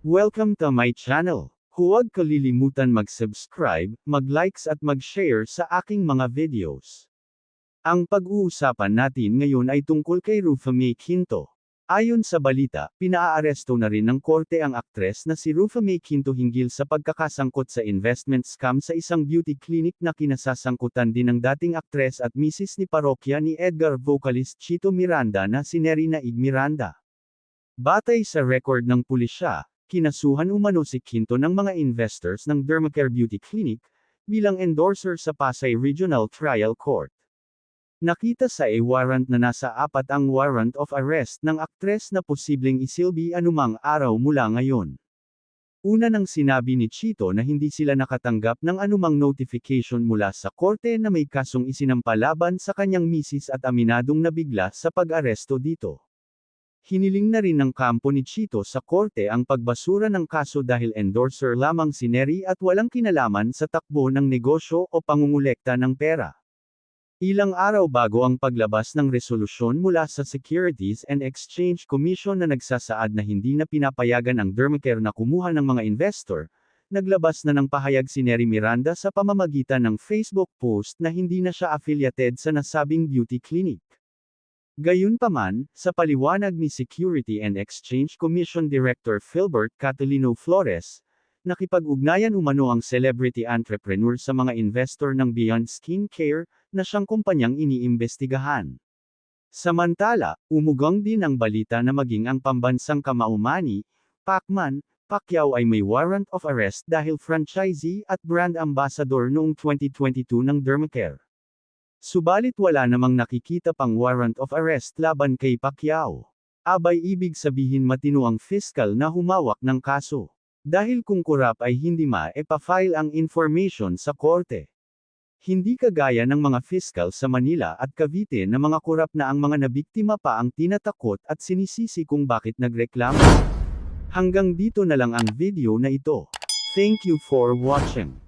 Welcome to my channel. Huwag kalilimutan mag-subscribe, mag-likes at mag-share sa aking mga videos. Ang pag-uusapan natin ngayon ay tungkol kay Rufa May Quinto. Ayon sa balita, pinaaresto na rin ng korte ang aktres na si Rufa May Quinto hinggil sa pagkakasangkot sa investment scam sa isang beauty clinic na kinasasangkutan din ng dating aktres at misis ni parokya ni Edgar vocalist Chito Miranda na si Neri Naig Miranda. Batay sa record ng pulisya, kinasuhan umano si Quinto ng mga investors ng Dermacare Beauty Clinic, bilang endorser sa Pasay Regional Trial Court. Nakita sa e-warrant na nasa apat ang warrant of arrest ng aktres na posibleng isilbi anumang araw mula ngayon. Una nang sinabi ni Chito na hindi sila nakatanggap ng anumang notification mula sa korte na may kasong isinampalaban sa kanyang misis at aminadong nabigla sa pag-aresto dito. Hiniling na rin ng kampo ni Chito sa korte ang pagbasura ng kaso dahil endorser lamang si Neri at walang kinalaman sa takbo ng negosyo o pangungulekta ng pera. Ilang araw bago ang paglabas ng resolusyon mula sa Securities and Exchange Commission na nagsasaad na hindi na pinapayagan ang Dermacare na kumuha ng mga investor, naglabas na ng pahayag si Neri Miranda sa pamamagitan ng Facebook post na hindi na siya affiliated sa nasabing beauty clinic. Gayunpaman, sa paliwanag ni Security and Exchange Commission Director Philbert Catalino Flores, nakipag-ugnayan umano ang celebrity entrepreneur sa mga investor ng Beyond Skin Care, na siyang kumpanyang iniimbestigahan. Samantala, umugang din ang balita na maging ang pambansang kamaumani, Pacman, Pacquiao ay may warrant of arrest dahil franchisee at brand ambassador noong 2022 ng Dermacare. Subalit wala namang nakikita pang warrant of arrest laban kay Pacquiao. Abay ibig sabihin matino ang fiscal na humawak ng kaso. Dahil kung kurap ay hindi ma-e-file ang information sa korte. Hindi kagaya ng mga fiscal sa Manila at Cavite na mga kurap na ang mga nabiktima pa ang tinatakot at sinisisi kung bakit nagreklamo. Hanggang dito na lang ang video na ito. Thank you for watching.